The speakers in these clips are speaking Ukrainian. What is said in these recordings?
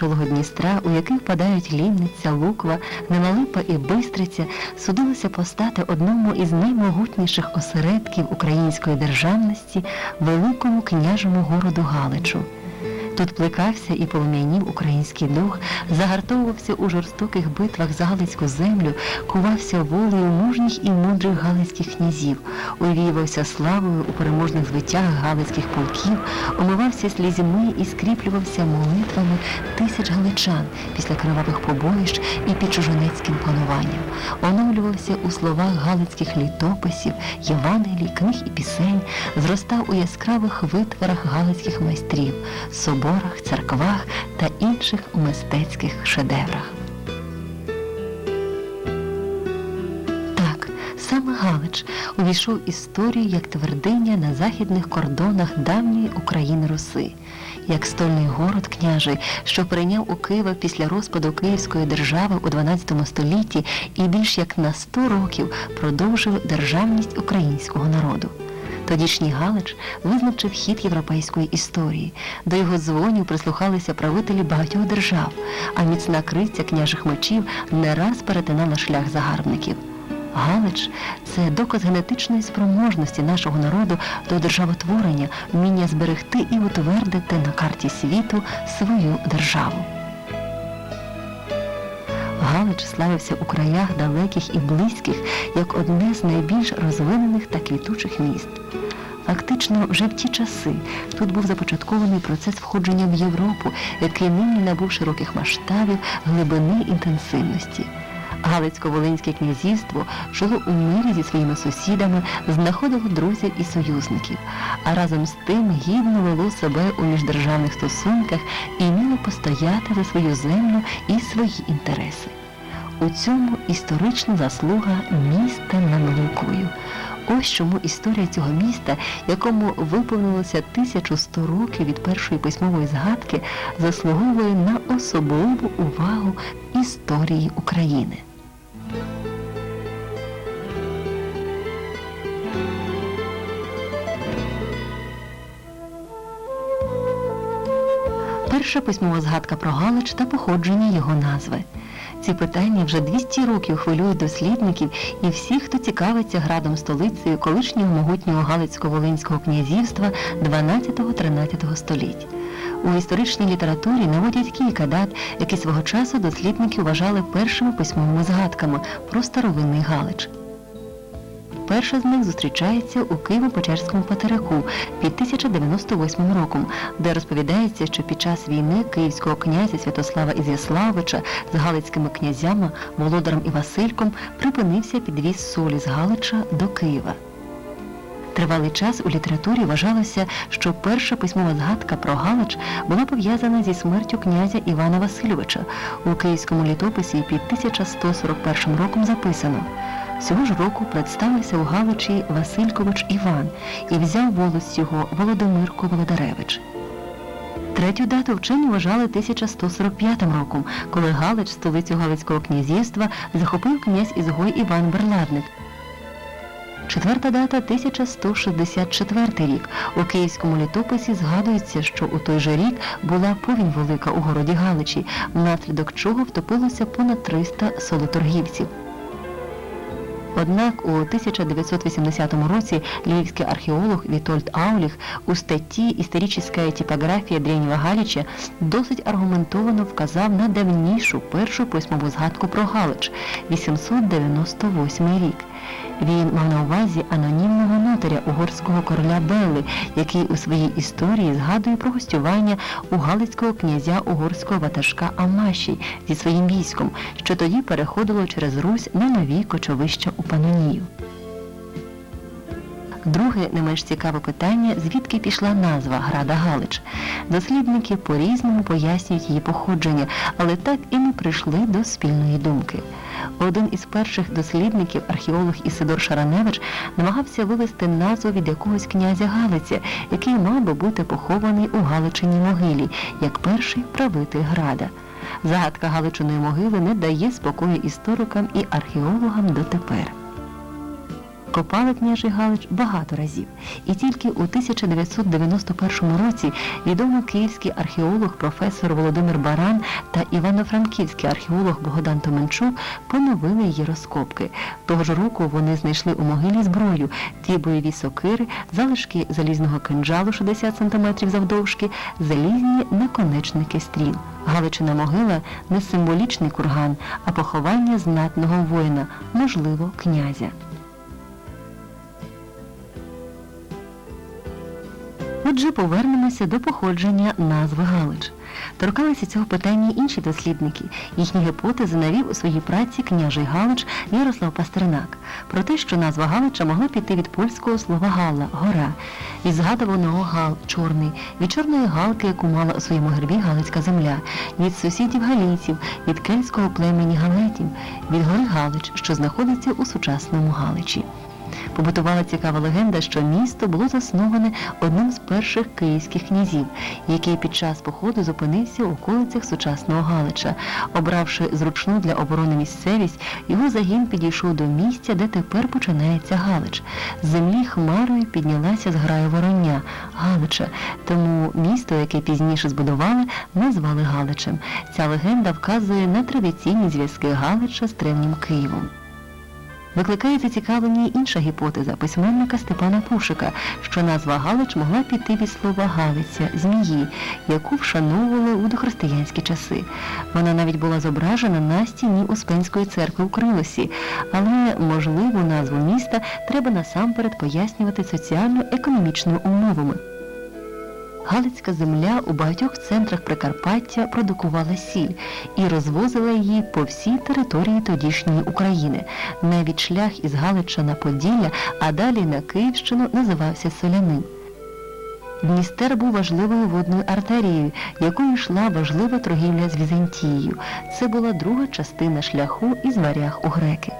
квітчолого Дністра, у який впадають Лівниця, Луква, Немалипа і Бистриця, судилося постати одному із наймогутніших осередків української державності великому княжому городу Галичу. Тут плекався і полум'янів український дух, загартовувався у жорстоких битвах за Галицьку землю, кувався волею мужніх і мудрих галицьких князів, увіювався славою у переможних звитягах галицьких полків, омивався слізьми і скріплювався молитвами тисяч галичан після кривавих побоїщ і під чужонецьким пануванням, оновлювався у словах галицьких літописів, Євангелій, книг і пісень, зростав у яскравих витворах галицьких майстрів, соборах, церквах та інших мистецьких шедеврах. Так, саме Галич увійшов історію як твердиня на західних кордонах давньої України Руси, як стольний город княжий, що прийняв у Києва після розпаду Київської держави у 12 столітті і більш як на 100 років продовжив державність українського народу. Тодішній Галич визначив хід європейської історії. До його дзвонів прислухалися правителі багатьох держав, а міцна криця княжих мечів не раз перетинала шлях загарбників. Галич це доказ генетичної спроможності нашого народу до державотворення, вміння зберегти і утвердити на карті світу свою державу. Галич славився у краях далеких і близьких як одне з найбільш розвинених та квітучих міст. Фактично, вже в ті часи тут був започаткований процес входження в Європу, який нині набув широких масштабів, глибини інтенсивності. Галицько-Волинське князівство жило у мирі зі своїми сусідами, знаходило друзів і союзників, а разом з тим гідно вело себе у міждержавних стосунках і вміло постояти за свою землю і свої інтереси. У цьому історична заслуга міста над Луквою. Ось чому історія цього міста, якому виповнилося 1100 років від першої письмової згадки, заслуговує на особливу увагу історії України. Перша письмова згадка про Галич та походження його назви. Ці питання вже 200 років хвилюють дослідників і всіх, хто цікавиться градом столицею колишнього могутнього Галицько-Волинського князівства 12-13 століть. У історичній літературі наводять кілька дат, які свого часу дослідники вважали першими письмовими згадками про старовинний Галич. Перша з них зустрічається у Києво-Печерському патерику під 1098 роком, де розповідається, що під час війни київського князя Святослава Ізяславича з галицькими князями Володарем і Васильком припинився підвіз солі з Галича до Києва. Тривалий час у літературі вважалося, що перша письмова згадка про Галич була пов'язана зі смертю князя Івана Васильовича. У київському літописі під 1141 роком записано Цього ж року представився у Галичі Василькович Іван і взяв волость його Володимирко Володаревич. Третю дату вчені вважали 1145 роком, коли Галич, столицю Галицького князівства, захопив князь Ізгой Іван Берладник. Четверта дата 1164 рік. У київському літописі згадується, що у той же рік була повінь велика у городі Галичі, внаслідок чого втопилося понад 300 солоторгівців. Однак у 1980 році львівський археолог Вітольд Ауліх у статті «Історична типографія Древнього Галича» досить аргументовано вказав на давнішу першу письмову згадку про Галич – 898 рік. Він мав на увазі анонімного нотаря угорського короля Белли, який у своїй історії згадує про гостювання у галицького князя угорського ватажка Амаші зі своїм військом, що тоді переходило через Русь на нові кочовища у Панонію. Друге, не менш цікаве питання, звідки пішла назва Града Галич. Дослідники по-різному пояснюють її походження, але так і не прийшли до спільної думки. Один із перших дослідників, археолог Ісидор Шараневич, намагався вивести назву від якогось князя Галиця, який мав би бути похований у Галичиній могилі, як перший правитель Града. Загадка Галичиної могили не дає спокою історикам і археологам дотепер. Копали княжий Галич багато разів, і тільки у 1991 році відомий київський археолог професор Володимир Баран та івано-франківський археолог Богдан Томенчук поновили її розкопки. Того ж року вони знайшли у могилі зброю, дві бойові сокири, залишки залізного кинджалу 60 см завдовжки, залізні наконечники стріл. Галичина могила не символічний курган, а поховання знатного воїна, можливо, князя. Отже, повернемося до походження назви Галич. Торкалися цього питання інші дослідники. Їхні гіпотези навів у своїй праці княжий Галич Ярослав Пастернак про те, що назва Галича могла піти від польського слова Галла гора, від згадуваного Гал чорний, від чорної галки, яку мала у своєму гербі Галицька земля, від сусідів галійців, від кельтського племені Галетів, від гори Галич, що знаходиться у сучасному Галичі. Побутувала цікава легенда, що місто було засноване одним з перших київських князів, який під час походу зупинився у околицях сучасного Галича. Обравши зручну для оборони місцевість, його загін підійшов до місця, де тепер починається Галич. З землі хмарою піднялася зграя вороння Галича, тому місто, яке пізніше збудували, назвали Галичем. Ця легенда вказує на традиційні зв'язки Галича з древнім Києвом. Викликає зацікавлення інша гіпотеза письменника Степана Пушика, що назва Галич могла піти від слова Галиця, змії, яку вшановували у дохристиянські часи. Вона навіть була зображена на стіні Успенської церкви у Крилосі, але можливу назву міста треба насамперед пояснювати соціально-економічними умовами. Галицька земля у багатьох центрах Прикарпаття продукувала сіль і розвозила її по всій території тодішньої України. Навіть шлях із Галича на Поділля, а далі на Київщину називався Соляним. Дністер був важливою водною артерією, якою йшла важлива торгівля з Візантією. Це була друга частина шляху із варяг у греки.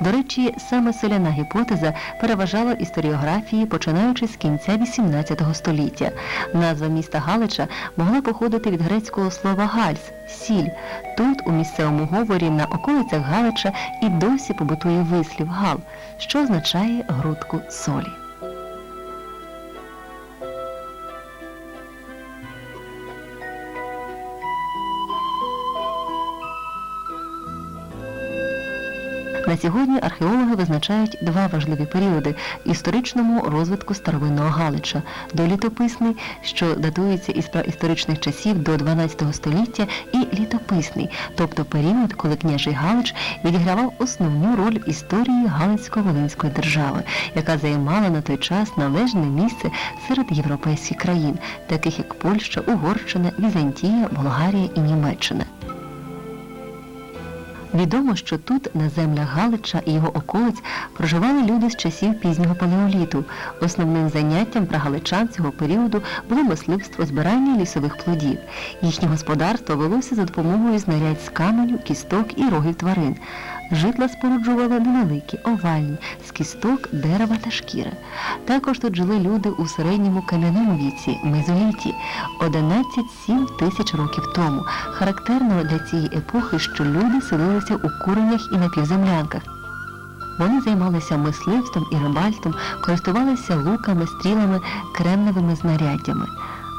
До речі, саме соляна гіпотеза переважала історіографії, починаючи з кінця XVIII століття. Назва міста Галича могла походити від грецького слова гальс сіль. Тут, у місцевому говорі на околицях Галича, і досі побутує вислів гал, що означає грудку солі. На сьогодні археологи визначають два важливі періоди історичному розвитку старовинного Галича долітописний, що датується із праісторичних часів до 12 століття, і літописний, тобто період, коли княжий Галич відігравав основну роль в історії Галицько-Волинської держави, яка займала на той час належне місце серед європейських країн, таких як Польща, Угорщина, Візантія, Болгарія і Німеччина. Відомо, що тут, на землях Галича і його околиць, проживали люди з часів пізнього палеоліту. Основним заняттям прагаличан цього періоду було мисливство збирання лісових плодів. Їхнє господарство велося за допомогою знарядь з каменю, кісток і рогів тварин. Житла споруджували невеликі, овальні, з кісток, дерева та шкіри. Також тут жили люди у середньому кам'яному віці, мезоліті, 11-7 тисяч років тому. Характерно для цієї епохи, що люди селилися у куренях і напівземлянках. Вони займалися мисливством і рибальством, користувалися луками, стрілами, кремневими знаряддями.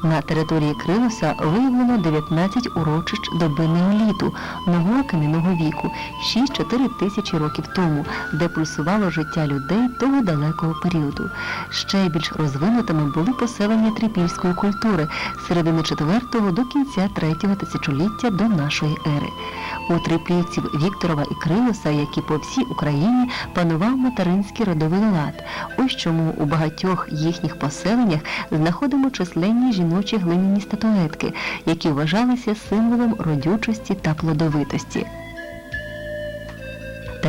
На території Крилоса виявлено 19 урочищ доби неоліту, нового кам'яного віку, 6-4 тисячі років тому, де пульсувало життя людей того далекого періоду. Ще більш розвинутими були поселення трипільської культури середини 4 до кінця 3 тисячоліття до нашої ери. У триплівців Вікторова і Крилоса, як і по всій Україні, панував материнський родовий лад. Ось чому у багатьох їхніх поселеннях знаходимо численні жіночі глиняні статуетки, які вважалися символом родючості та плодовитості.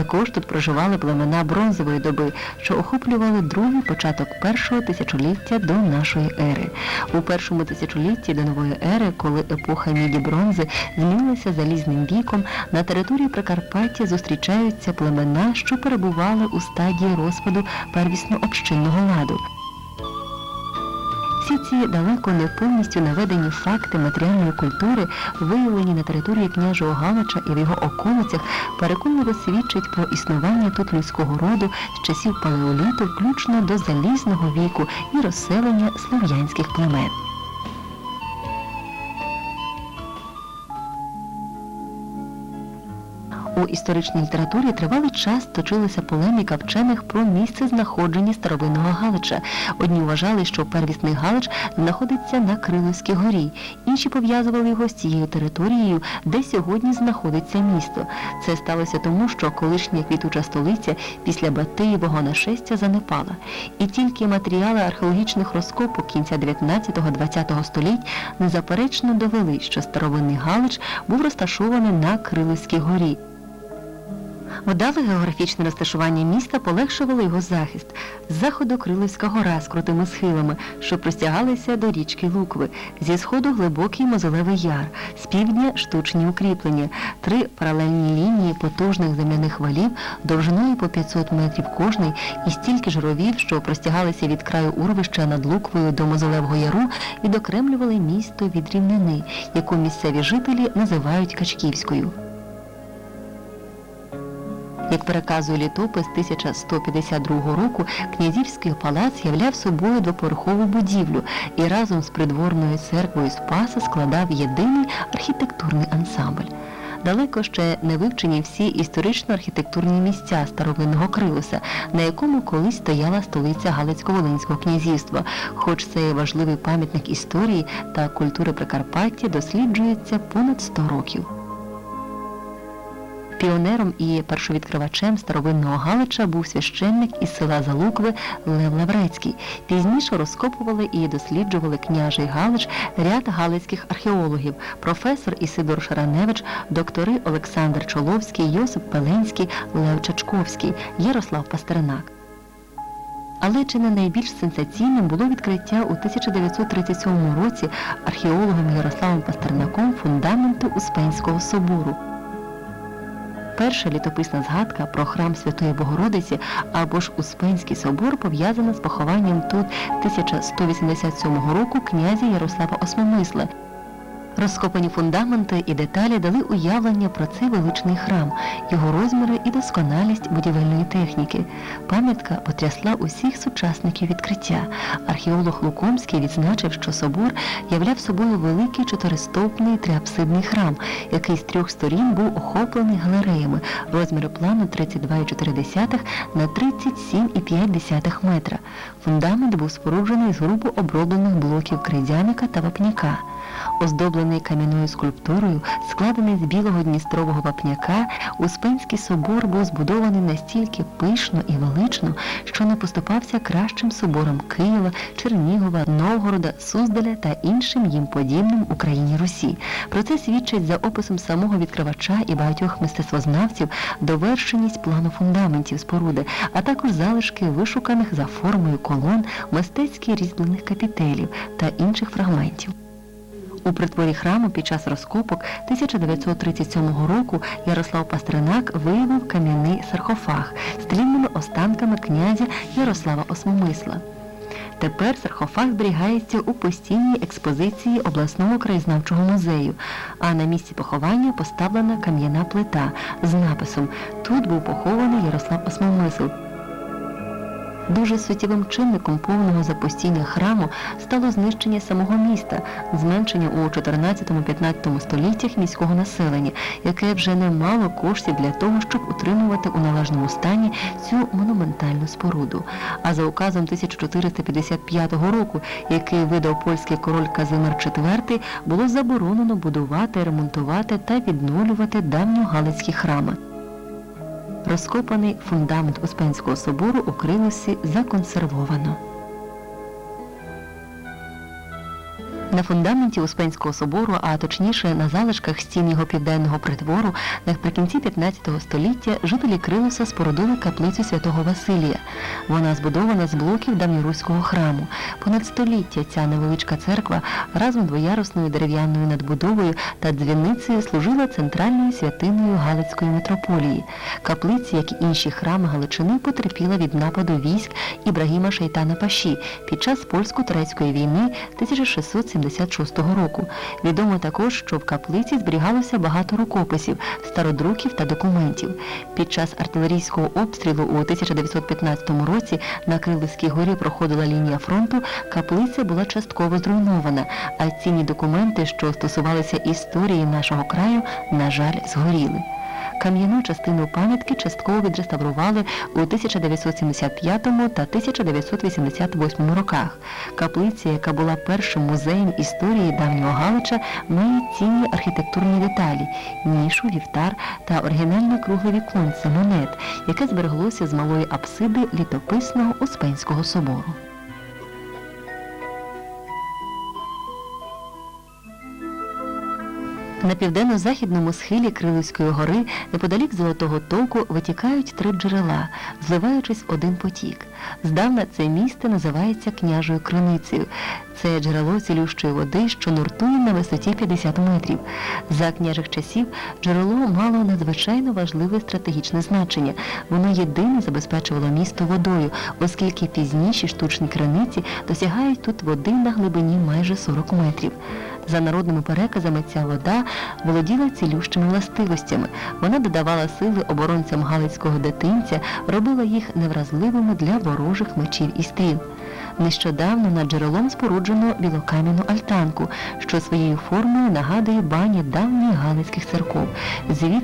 Також тут проживали племена бронзової доби, що охоплювали другий початок першого тисячоліття до нашої ери. У першому тисячолітті до нової ери, коли епоха міді бронзи змінилася залізним віком, на території Прикарпаття зустрічаються племена, що перебували у стадії розпаду первісно-общинного ладу. Ці далеко не повністю наведені факти матеріальної культури, виявлені на території княжого Галича і в його околицях, переконливо свідчать про існування тут людського роду з часів палеоліту, включно до залізного віку і розселення слов'янських племен. У історичній літературі тривалий час точилася полеміка вчених про місце знаходження старовинного Галича. Одні вважали, що первісний Галич знаходиться на Криловській горі, інші пов'язували його з цією територією, де сьогодні знаходиться місто. Це сталося тому, що колишня квітуча столиця після Батиєвого нашестя занепала. І тільки матеріали археологічних розкопок кінця 19-20 століть незаперечно довели, що старовинний Галич був розташований на Криловській горі. Вдале географічне розташування міста полегшувало його захист. З заходу Крилівська гора з крутими схилами, що простягалися до річки Лукви, зі сходу глибокий мозолевий яр, з півдня штучні укріплення, три паралельні лінії потужних земляних валів довжиною по 500 метрів кожний і стільки ж ровів, що простягалися від краю урвища над Луквою до Мозолевого яру, відокремлювали місто від рівнини, яку місцеві жителі називають Качківською. Як переказує літопис 1152 року, князівський палац являв собою двоповерхову будівлю і разом з придворною церквою Спаса складав єдиний архітектурний ансамбль. Далеко ще не вивчені всі історично-архітектурні місця старовинного Крилуса, на якому колись стояла столиця Галицько-Волинського князівства, хоч цей важливий пам'ятник історії та культури Прикарпаття досліджується понад 100 років. Піонером і першовідкривачем старовинного Галича був священник із села Залукви Лев Лаврецький. Пізніше розкопували і досліджували княжий Галич ряд галицьких археологів, професор Ісидор Шараневич, доктори Олександр Чоловський, Йосип Пеленський, Лев Чачковський, Ярослав Пастернак. Але чи не найбільш сенсаційним було відкриття у 1937 році археологом Ярославом Пастернаком фундаменту Успенського собору. Перша літописна згадка про храм Святої Богородиці або ж Успенський собор пов'язана з похованням тут 1187 року князя Ярослава Осмомисла. Розкопані фундаменти і деталі дали уявлення про цей величний храм, його розміри і досконалість будівельної техніки. Пам'ятка потрясла усіх сучасників відкриття. Археолог Лукомський відзначив, що собор являв собою великий чотиристопний триапсидний храм, який з трьох сторін був охоплений галереями, розміри плану 32,4 на 37,5 метра. Фундамент був споруджений з грубо оброблених блоків крейдяника та вапняка. Оздоблений кам'яною скульптурою, складений з білого дністрового вапняка, Успенський собор був збудований настільки пишно і велично, що не поступався кращим соборам Києва, Чернігова, Новгорода, Суздаля та іншим їм подібним Україні Русі. Про це свідчить за описом самого відкривача і багатьох мистецтвознавців довершеність плану фундаментів споруди, а також залишки вишуканих за формою колон, мистецьки різьблених капітелів та інших фрагментів. У притворі храму під час розкопок 1937 року Ярослав Пастернак виявив кам'яний саркофаг з тлінними останками князя Ярослава Осмомисла. Тепер саркофаг зберігається у постійній експозиції обласного краєзнавчого музею, а на місці поховання поставлена кам'яна плита з написом Тут був похований Ярослав Осмомисл. Дуже суттєвим чинником повного запустіння храму стало знищення самого міста, зменшення у 14-15 століттях міського населення, яке вже не мало коштів для того, щоб утримувати у належному стані цю монументальну споруду. А за указом 1455 року, який видав польський король Казимир IV, було заборонено будувати, ремонтувати та відновлювати давньогалицькі храми. Розкопаний фундамент Успенського собору у Крилосі законсервовано. На фундаменті Успенського собору, а точніше на залишках стін його південного притвору, наприкінці 15 століття жителі Крилуса спорудили каплицю святого Василія. Вона збудована з блоків давньоруського храму. Понад століття ця невеличка церква разом двоярусною дерев'яною надбудовою та дзвіницею служила центральною святиною Галицької митрополії. Каплиці, як і інші храми Галичини, потерпіла від нападу військ Ібрагіма Шейтана Паші під час польсько-турецької війни 1676 року. Відомо також, що в каплиці зберігалося багато рукописів, стародруків та документів. Під час артилерійського обстрілу у 1915 році на Крилівській горі проходила лінія фронту, каплиця була частково зруйнована, а цінні документи, що стосувалися історії нашого краю, на жаль, згоріли. Кам'яну частину пам'ятки частково відреставрували у 1975 та 1988 роках. Каплиця, яка була першим музеєм історії давнього Галича, має цінні архітектурні деталі нішу, вівтар та оригінальне кругле віконце монет, яке збереглося з малої апсиди літописного Успенського собору. На південно-західному схилі Крилівської гори, неподалік Золотого Току, витікають три джерела, зливаючись в один потік. Здавна це місце називається княжою криницею. Це джерело цілющої води, що нуртує на висоті 50 метрів. За княжих часів джерело мало надзвичайно важливе стратегічне значення. Воно єдине забезпечувало місто водою, оскільки пізніші штучні криниці досягають тут води на глибині майже 40 метрів. За народними переказами ця вода володіла цілющими властивостями. Вона додавала сили оборонцям Галицького дитинця, робила їх невразливими для ворожих мечів і стріл. Нещодавно над джерелом споруджено білокам'яну альтанку, що своєю формою нагадує бані давніх галицьких церков. Звідси